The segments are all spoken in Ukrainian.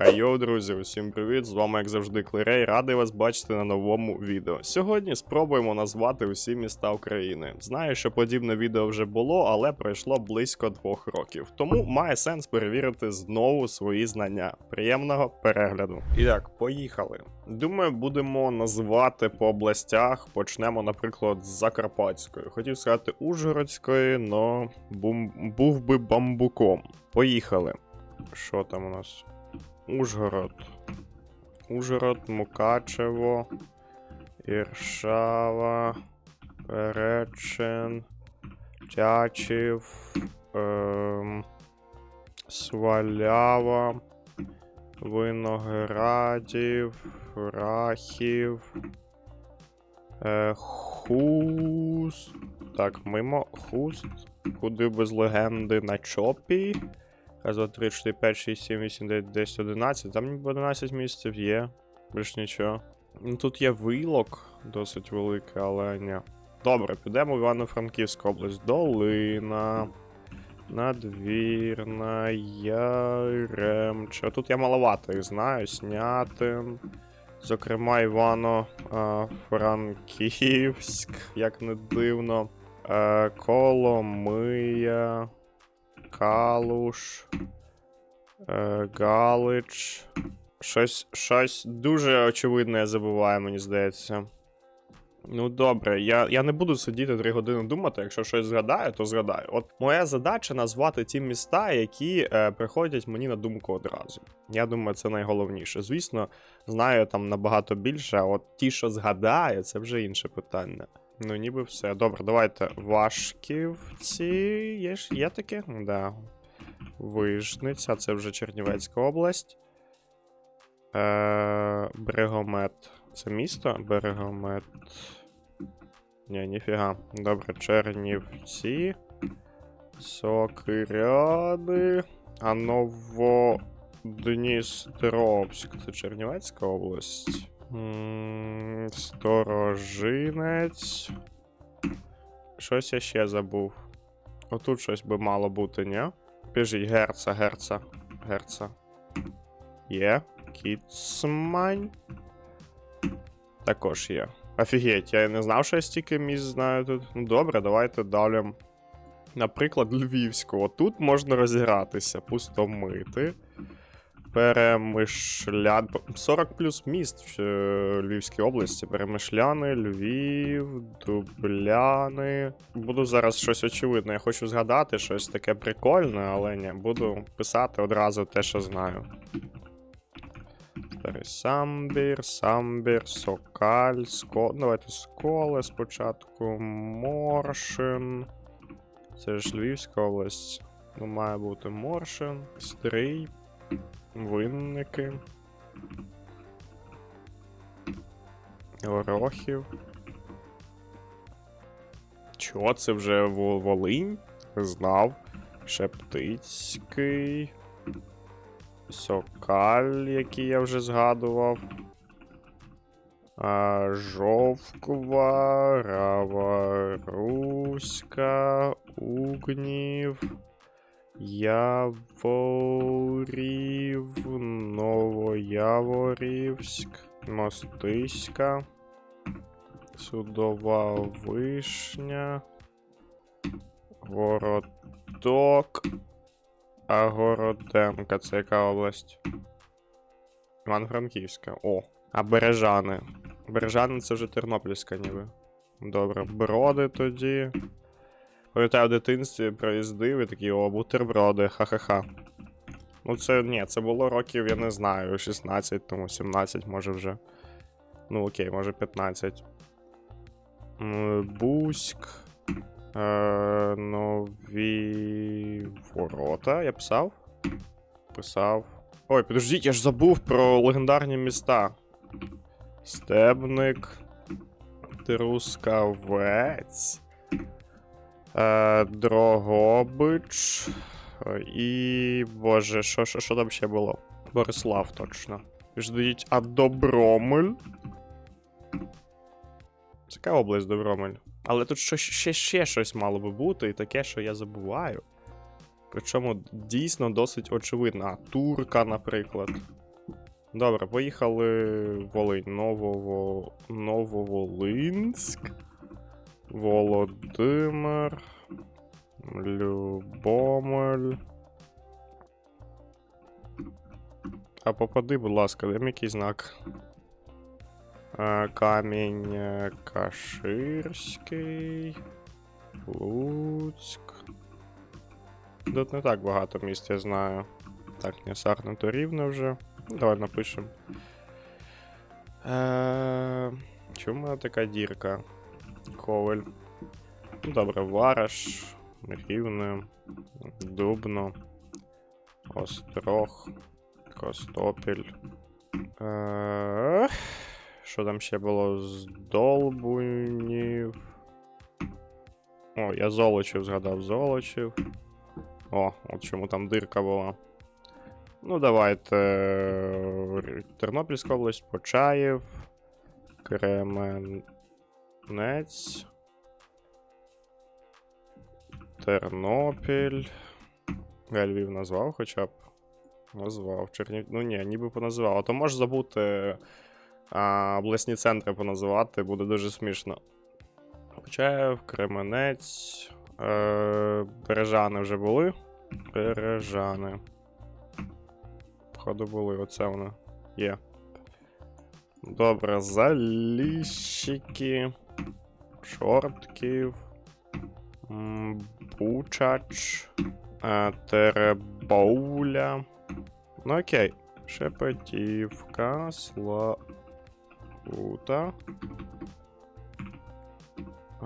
Айо, друзі, усім привіт! З вами, як завжди, Клерей. Радий вас бачити на новому відео. Сьогодні спробуємо назвати усі міста України. Знаю, що подібне відео вже було, але пройшло близько двох років. Тому має сенс перевірити знову свої знання. Приємного перегляду. І так, поїхали. Думаю, будемо називати по областях. Почнемо, наприклад, з Закарпатської. Хотів сказати Ужгородської, но бум... був би бамбуком. Поїхали. Що там у нас? Ужгород. Ужгород, Мукачево, Іршава, Перечин, Тячів, ем, Свалява, Виноградів, Рахів, е, Хуст. Так, мимо Хуст. Куди без легенди на Чопі. Раз, два, три, 4, 5, 6, 7, 8, 9, 10, 11. Там ніби 11 місяців є. Більш нічого. Ну тут є вилок, досить великий, але ні. Добре, підемо в Івано-Франківську область. Долина. Надвірна, Яремча. Тут я маловато їх знаю. Снятин. Зокрема, Івано-Франківськ, як не дивно. Е, Коломия. Калуш. Е, Галич. Щось, щось дуже очевидне я забуваю, мені здається. Ну добре, я, я не буду сидіти 3 години думати, якщо щось згадаю, то згадаю. От моя задача назвати ті міста, які е, приходять мені на думку одразу. Я думаю, це найголовніше. Звісно, знаю там набагато більше, а от ті, що згадаю, це вже інше питання. Ну, ніби все. Добре, давайте. Вашківці. Є, ж- є таке? Да. Вижниця, це вже Чернівецька область. Е, Брегомет. Це місто? Берегомет. Ні, ніфіга. Добре, Чернівці. Сокиряни. А Новодністровськ. Це Чернівецька область. Сторожинець. Щось я ще забув. Отут щось би мало бути, ні? Біжіть, герца, герца, герца. Є. Кіцмань. Також є. Офігеть, я не знав, що я стільки місць знаю тут. Ну добре, давайте далі. Наприклад, Львівську. Отут можна розігратися, пустомити. Перемишлян. 40 плюс міст в е, Львівській області. Перемишляни, Львів, Дубляни. Буду зараз щось очевидне. Я хочу згадати щось таке прикольне, але ні, буду писати одразу те, що знаю. Самбір, Самбір, Сокаль, Ско... Давайте Сколе спочатку. Моршин. Це ж Львівська область. Ну, має бути Моршин, Стрий, Винники. Орохів. Чо, це вже Волинь? Знав. Шептицький. Сокаль, який я вже згадував. А, Жовква, Рава, Руська, Угнів, Яворів, Новояворівськ, Мостиська, Судова Вишня, Городок, а Городенка це яка область? Івано-Франківська. О. А Бережани. Бережани це вже Тернопільська, ніби. Добре, броди тоді. Пам'ятаю, в дитинстві проїздив і такі, о, бутерброди, ха-ха-ха. Ну, це ні, це було років, я не знаю, 16, тому 17, може вже. Ну, окей, може 15. М, Буськ. Е, нові ворота. Я писав? Писав. Ой, підождіть, я ж забув про легендарні міста. Стебник. Трускавець. Е, Дрогобич. І. Боже, що, що, що там ще було? Борислав, точно. Ждіть, а Добромель. Яка область Добромель? Але тут що, ще, ще щось мало би бути, і таке, що я забуваю. Причому дійсно досить очевидно. А Турка, наприклад. Добре, поїхали в Волинь. Новово... Нововолинськ. Володимир. Любомель. А попади, будь ласка, мені який знак. Е, Камінь е, Каширський. Луцьк. Тут не так багато місць, я знаю. Так, не сарнуто рівно вже. Ну, Давай напишемо. Е, чому в мене така дірка? Коваль. Ну, добре, Вараш, Рівне, Дубно, Острог, Костопіль. Е, що там ще було з Долбунів? О, я Золочів згадав Золочів. О, от чому там дирка була. Ну, давайте. Тернопільська область, Почаєв, Кременець. Тернопіль. Я Львів назвав хоча б. Назвав. Чернів... Ну ні, ніби поназивав. А то можеш забути а, обласні центри поназивати, буде дуже смішно. Почаєв, Кременець. Е, Бережани вже були. Бережани. Походу були, оце воно є. Добре, заліщики. Шортків. м, Бучач. е, Теребоуля. Ну окей. Шепетівка. Славута.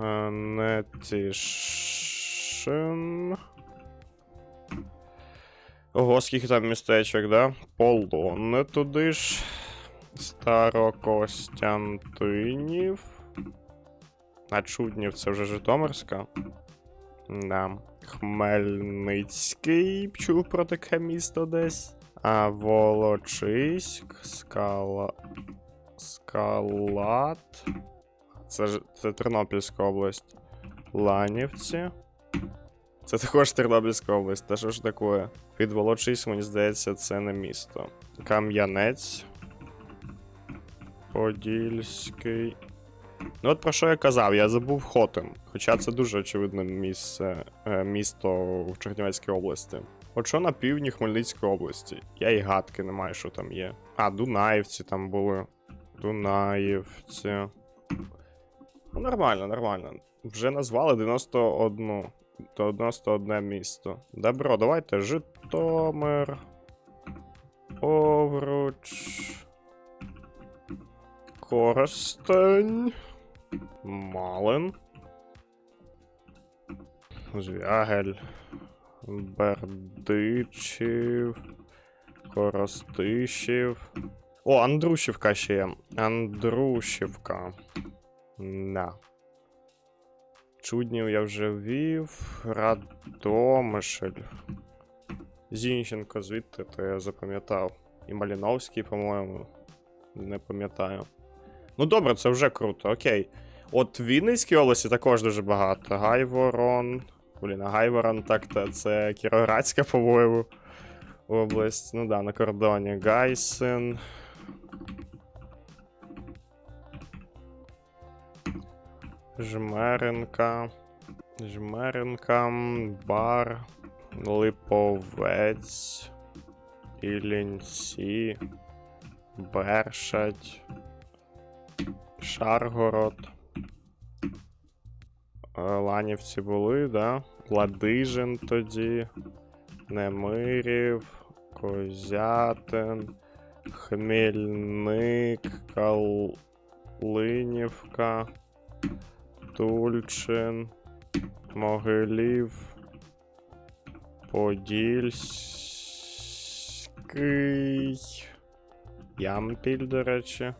е, Нетішин. Ого, скільки там містечок, да? Полонне туди ж. Старокостянтинів. А Чуднів це вже Житомирська. Да. Хмельницький чув про таке місто десь. А Волочиськ, Скала. Скалат. Це це Тернопільська область. Ланівці. Це також Тернопільська область. Та що ж таке? Під Волочиськ, мені здається, це не місто. Кам'янець. Подільський. Ну, от про що я казав, я забув Хотин. Хоча це дуже очевидне місце, е, місто в Чернівецькій області. От що на півдні Хмельницької області? Я і гадки не маю, що там є. А, Дунаївці там були. Дунаївці. Ну, нормально, нормально. Вже назвали 91. То 91 місто. Добро, давайте. Житомир. Овруч. Коростень. Малин. Звягель. Бердичів. Коростишів. О, Андрушівка ще є. Андрушівка. Да. Чуднів я вже ввів. Радомишль. Зінченко звідти, то я запам'ятав. І Маліновський, по-моєму. Не пам'ятаю. Ну добре, це вже круто, окей. От в Вінницькій області також дуже багато. Гайворон. Блін, а Гайворон так-то це Кіровоградська, по-моєму. Область. Ну да, на кордоні. Гайсен. Жмеренка. Жмеренка. Бар. Липовець. Ілінці. Бершать. Шаргород. Ланівці були, да? Ладижин тоді. Немирів. Козятин. Хмельник. Калинівка. Тульчин. Могилів. Подільський. Ямпіль, до речі.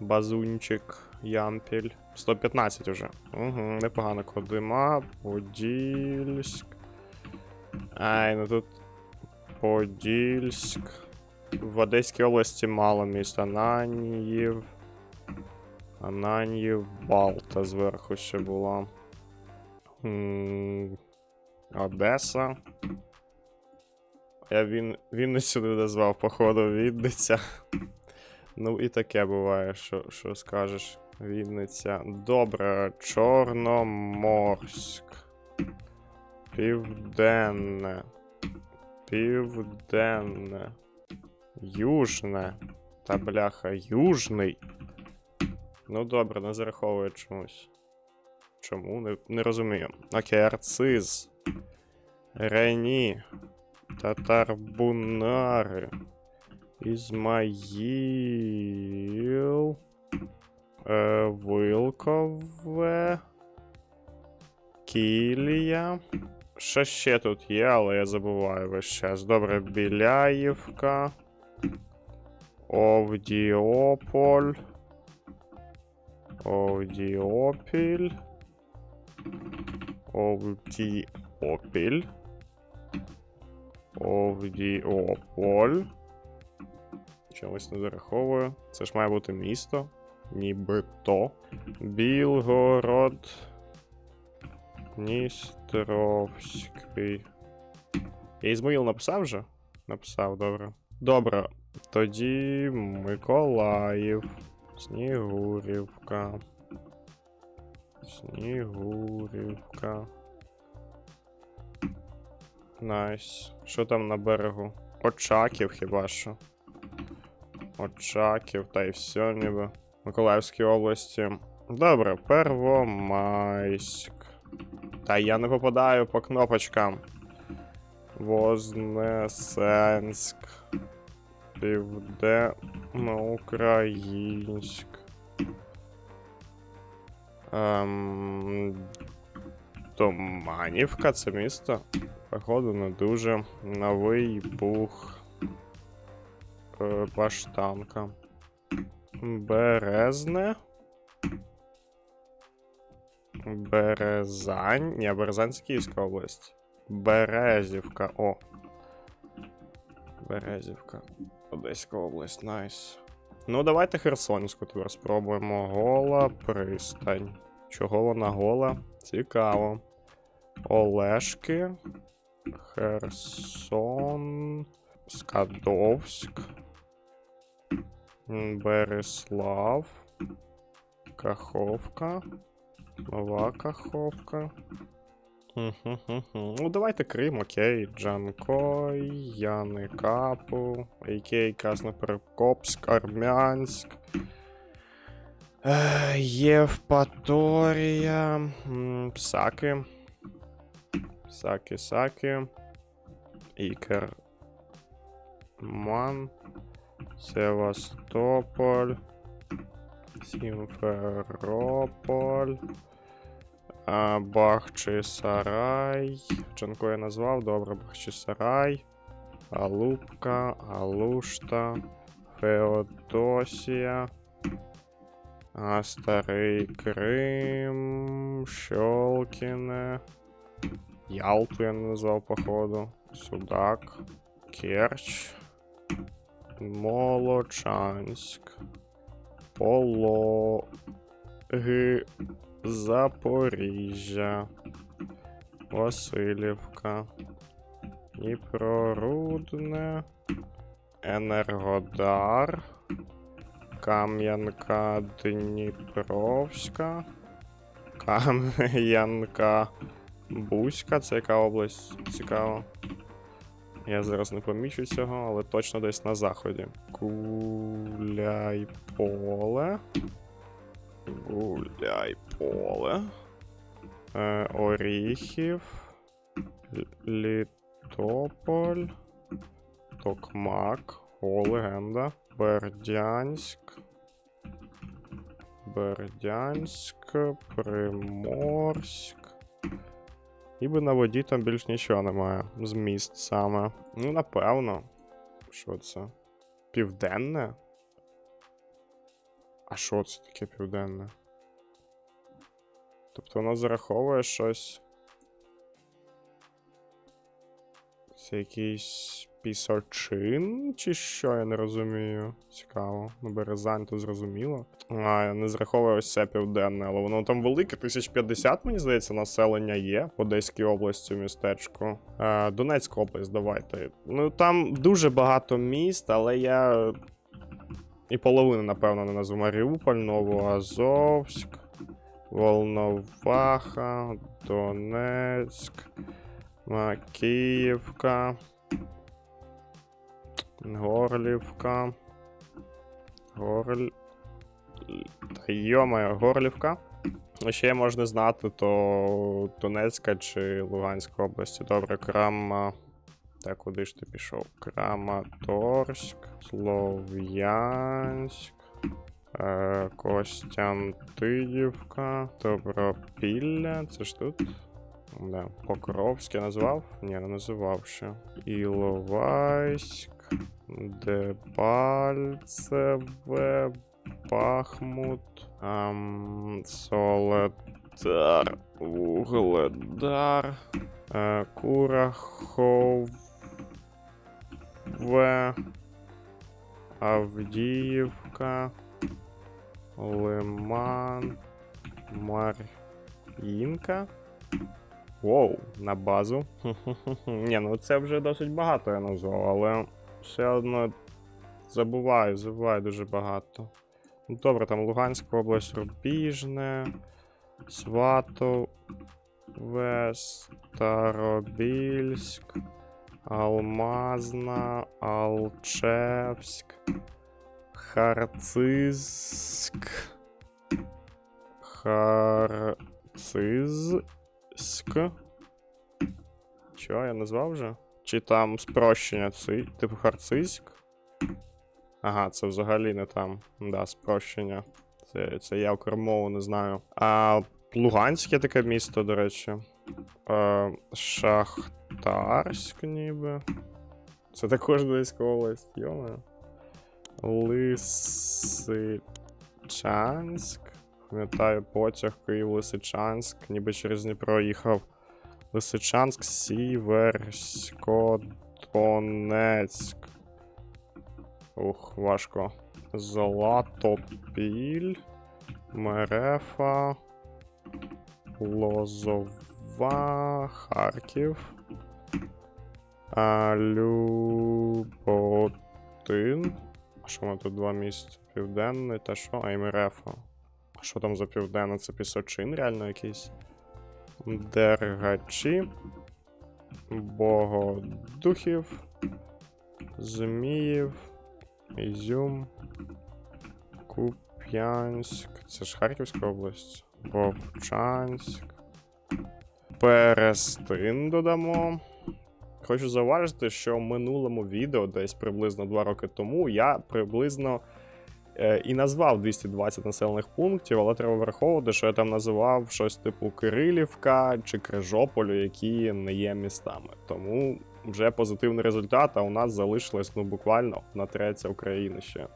Базунчик, Ямпіль. 115 уже. Угу, непогано. Кодима, Подільськ. Ай, ну тут. Подільськ. В Одеській області мало міст. Ананьїв. Ананьїв, Балта зверху ще була. Одеса. Я він, Вінницю не назвав, походу, Вінниця. Ну і таке буває, що, що скажеш. Вінниця. Добре, Чорноморськ. Південне. Південне. Южне. Та бляха, южний. Ну добре, не зараховує чомусь. Чому? Не, не розумію. Окей, арциз. Рені. Татарбунари. Ізмаїл. Е, Вилкове. Кілія. Що ще тут є, але я забуваю весь час. Добре, Біляївка. Овдіополь. Овдіопіль. Овдіопіль. Овдіополь. Чомусь не зараховую. Це ж має бути місто. Нібито. Білгород. Дністровський. Я Ізмаїл написав вже? Написав, добре. Добре. Тоді Миколаїв. Снігурівка. Снігурівка. Найс. Що там на берегу? Очаків хіба що. Очаків, та й все ніби. Миколаївській області. Добре, Первомайськ. Та я не попадаю по кнопочкам. Вознесенськ. Південноукраїнськ. Ем... Доманівка це місто. Походу, не дуже. Новий бух. Е, баштанка. Березне. Березань. Ні, Березань це Київська область. Березівка. О. Березівка. Одеська область, найс. Ну, давайте Херсонську тепер спробуємо. Гола пристань. Чого вона гола? Цікаво. Олешки. Херсон. Скадовськ. Береслав. Каховка. Нова Каховка. Ну, давайте Крим, окей. Джанкой, Яни Капу, Окей, Красноперекопськ, Армянськ. Е, Євпаторія. Псаки. Псаки, Саки. Ікер. Ман. Севастополь. Сімферополь. Бахчисарай. Чанко я назвав, добре, Бахчисарай. Алупка, Алушта, Феодосія. А, Старий Крим, Щолкіне. Ялту я не назвав, походу. Судак, Керч. Молочанськ. Пологи. Запоріжжя. Васильівка. Дніпрорудне. Енергодар. Кам'янка Дніпровська. Кам'янка Бузька. Це яка область? Цікаво. Я зараз не помічу цього, але точно десь на заході. Гуляй поле. Гуляй поле. Е, Оріхів. Літополь. Токмак. О, легенда. Бердянськ. Бердянськ. Приморськ. Ніби на воді там більш нічого немає. Зміст саме. Ну, напевно. Що це? Південне? А що це таке південне? Тобто воно зараховує щось. Це якийсь Пісочин, чи що, я не розумію. Цікаво. Ну, Березань, то зрозуміло. А, я не зраховую ось це південне, але воно там велике, 1050, мені здається, населення є в Одеській області містечко. А, Донецька область, давайте. Ну там дуже багато міст, але я. І половину, напевно, не назву Маріуполь, Новоазовськ, Волноваха, Донецьк, Макіївка. Горлівка. Горль. Та Горлівка. А Ще можна знати, то Донецька чи Луганська області. Добре, Крама. Так, куди ж ти пішов? Краматорськ, Слов'янськ, е, Добропілля. Це ж тут? Да. Покровське назвав? Ні, не називав ще. Іловайськ, Дебальцеве, Бахмут, ам, Соледар, Угледар, е, Курахове, Авдіївка, Лиман, Мар'їнка. Воу, на базу. Ні, ну це вже досить багато я назвав, але все одно забуваю, забуваю дуже багато. Ну добре, там Луганська область, Рубіжне, Сватове, Старобільськ, Алмазна, Алчевськ, Харцизьк, Харцизьк. Що, я назвав вже? Чи там спрощення ци, типу Харцизьк? Ага, це взагалі не там. Да, спрощення. Це, це я окремову не знаю. А Луганське таке місто, до речі. Е, Шахтарськ, ніби. Це також Донецька область, йоме. Лисичанськ. Пам'ятаю, потяг Київ Лисичанськ, ніби через Дніпро їхав. Лисичанськ, Сіверсько, Донецьк. Ух, важко. Златопіль, Мерефа, Лозова, Харків. А, Люботин. А що воно тут два місця? Південний та що? А і Мерефа. А що там за південне? Це пісочин реально якийсь? Дергачі. Богодухів. Зміїв. Ізюм. Куп'янськ. Це ж Харківська область. Вовчанськ. Перестин додамо. Хочу зауважити, що в минулому відео, десь приблизно 2 роки тому, я приблизно і назвав 220 населених пунктів, але треба враховувати, що я там називав щось типу Кирилівка чи Крижополю, які не є містами. Тому вже позитивний результат, а у нас залишилось ну буквально на третя України ще.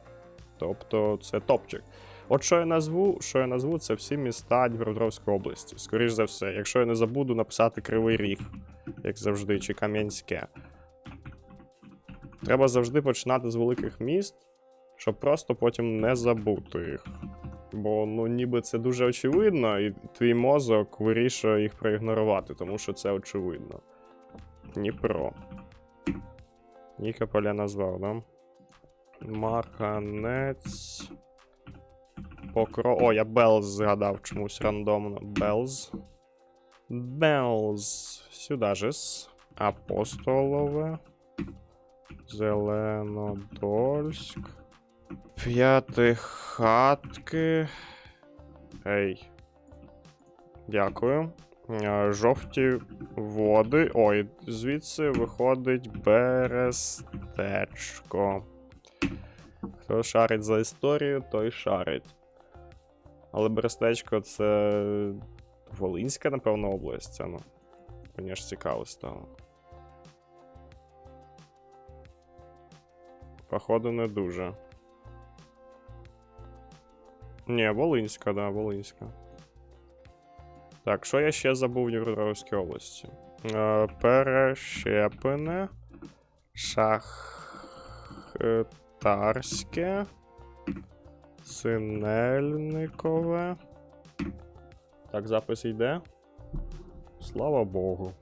Тобто це топчик. От що я назву, що я назву, це всі міста Дніпропетровської області. Скоріш за все, якщо я не забуду написати Кривий Ріг, як завжди, чи Кам'янське. Треба завжди починати з великих міст, щоб просто потім не забути їх. Бо ну ніби це дуже очевидно, і твій мозок вирішує їх проігнорувати, тому що це очевидно. Дніпро. Нікополя назвав, да? Марганець. Покро. О, я Белз згадав чомусь рандомно. Белз. Белз. Сюди же. Апостолове. Зеленодольськ. П'ятихатки. Ей. Дякую. Е, Жовті води. Ой, звідси виходить Берестечко. Хто шарить за історію, той шарить. Але Берестечко це. Волинська, напевно, область. Це, ну. Мені ж цікаво стало. Походу, не дуже. Ні, Волинська, да, Волинська. Так, що я ще забув в Дніпропетровській області? Е, Перещепине, Шахтарське. Синельникове. Так, запис йде. Слава Богу.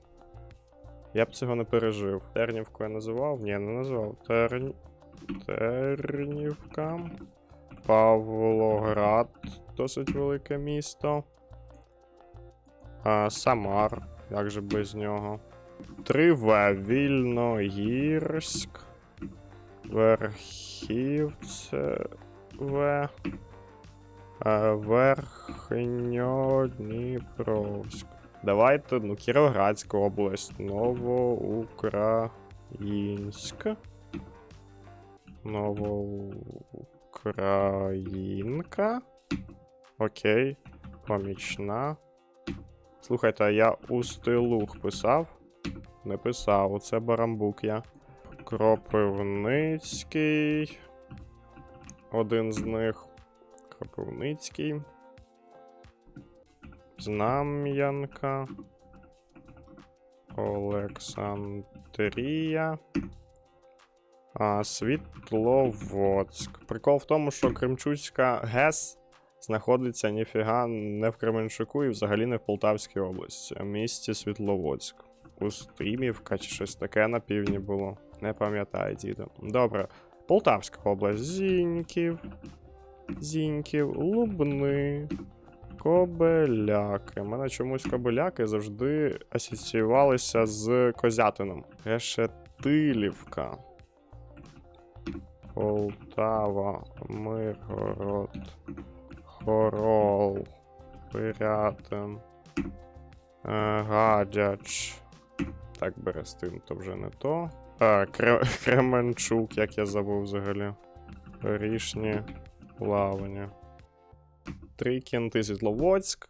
Я б цього не пережив. Тернівку я називав? Ні, не називав. Терн... Тернівка. Павлоград досить велике місто. А, Самар. Як же без нього? 3В. Вільногірськ. Верхівцеве. А, Верхньодніпровськ. Давайте, ну, Кіровоградська область. Новоукраїнськ. Новоукраїнка. Окей. Помічна. Слухайте, а я Устилух писав? Не писав, оце Барамбук я. Кропивницький. Один з них. Кропивницький. Знам'янка. Олександрія. Світловодськ. Прикол в тому, що Кремчуцька ГЕС знаходиться ніфіга не в Кременчуку і взагалі не в Полтавській області, а в місті Світловодськ. Устримівка чи щось таке на півдні було. Не пам'ятаю, діду. Добре. Полтавська область. Зіньків. Зіньків, Лубни. Кобеляки. У мене чомусь кобеляки завжди асоціювалися з козятином. Решетилівка. Полтава, Миргород, Хорол, Пирятин, е, Гадяч. Так, Берестин, то вже не то. А, Кременчук, як я забув взагалі. Горішні плавання. Три кінти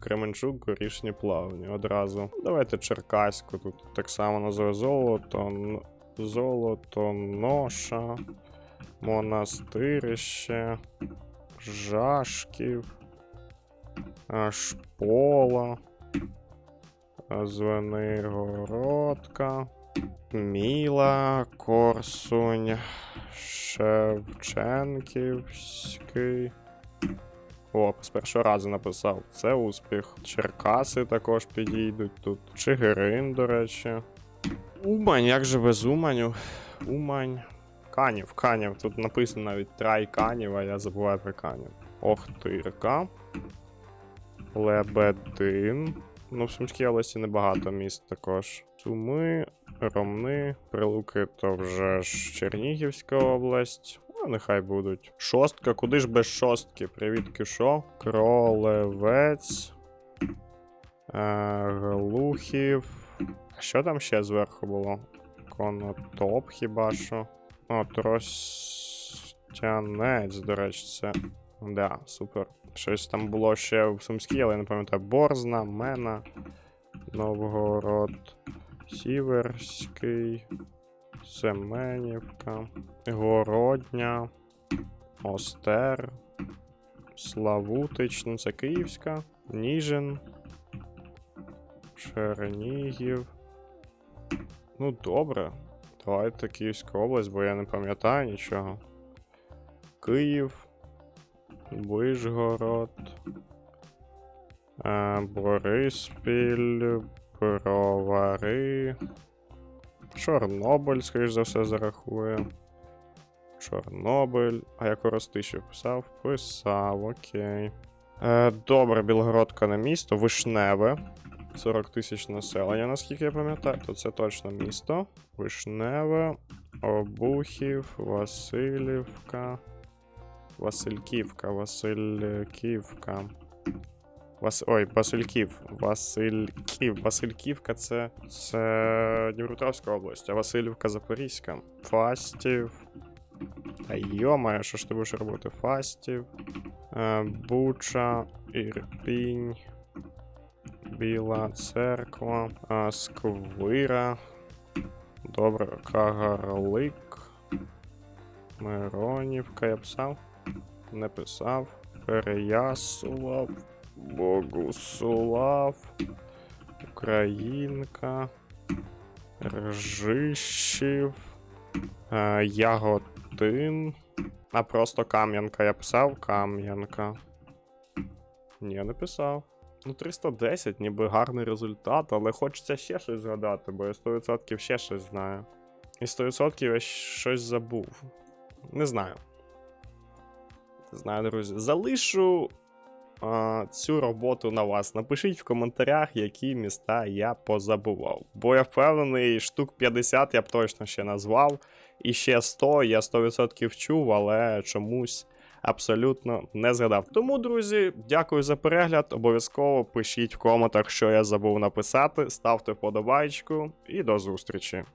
Кременчук, Горішні плавні. Одразу. Давайте Черкаську. Тут так само називає золото. Золото, ноша, монастирище, Жашків, Шпола, Звенигородка, Міла, Корсунь, Шевченківський. О, з першого разу написав. Це успіх. Черкаси також підійдуть тут. Чигирин, до речі. Умань, як же без Уманю? Умань. Канів, Канів. Тут написано навіть трай Канів, а я забуваю про Канів. Охтирка. Лебедин. Ну, в Сумській області небагато міст також. Суми, Ромни, Прилуки то вже ж Чернігівська область. Ну, нехай будуть. Шостка, куди ж без шостки? Привіт, Кюшо. Кролевець. Е, Глухів. Що там ще зверху було? Конотоп хіба що. О, Тростянець, до речі, це. Да, супер. Щось там було ще в Сумській, але я не пам'ятаю. Борзна, Мена, Новгород, Сіверський, Семенівка, Городня, Остер, Славутич, ну це Київська, Ніжин, Чернігів. Ну, добре. Давайте Київська область, бо я не пам'ятаю нічого. Київ. Вишгород. Е, Бориспіль. Бровари. Чорнобиль, скоріш за все, зарахує. Чорнобиль. А я Коростишів писав? Писав, окей. Е, добре, Білгородка на місто. Вишневе. 40 тисяч населення, наскільки я пам'ятаю, то це точно місто. Вишневе, Обухів, Васильівка. Васильківка, Васильківка. Вас... Ой, Васильків. Васильків. Васильківка це. Це Дніпропетровська область, а Васильівка Запорізька. Фастів. Та йомає, що ж ти будеш робити? Фастів. Е, Буча, Ірпінь. Біла церква, а, Сквира. Добре, Кагарлик. Миронівка я писав. Не писав. Переяслав. Богуслав. Українка. Ржищів. Е, Яготин. А просто Кам'янка. Я писав Кам'янка. Ні, не писав. Ну, 310, ніби гарний результат, але хочеться ще щось згадати, бо я 100% ще щось знаю. І 100% я щось забув. Не знаю. Не знаю, друзі. Залишу а, цю роботу на вас. Напишіть в коментарях, які міста я позабував. Бо я впевнений, штук 50 я б точно ще назвав. І ще 100 я 100% чув, але чомусь абсолютно не згадав. Тому, друзі, дякую за перегляд. Обов'язково пишіть в коментах, що я забув написати. Ставте вподобайку і до зустрічі.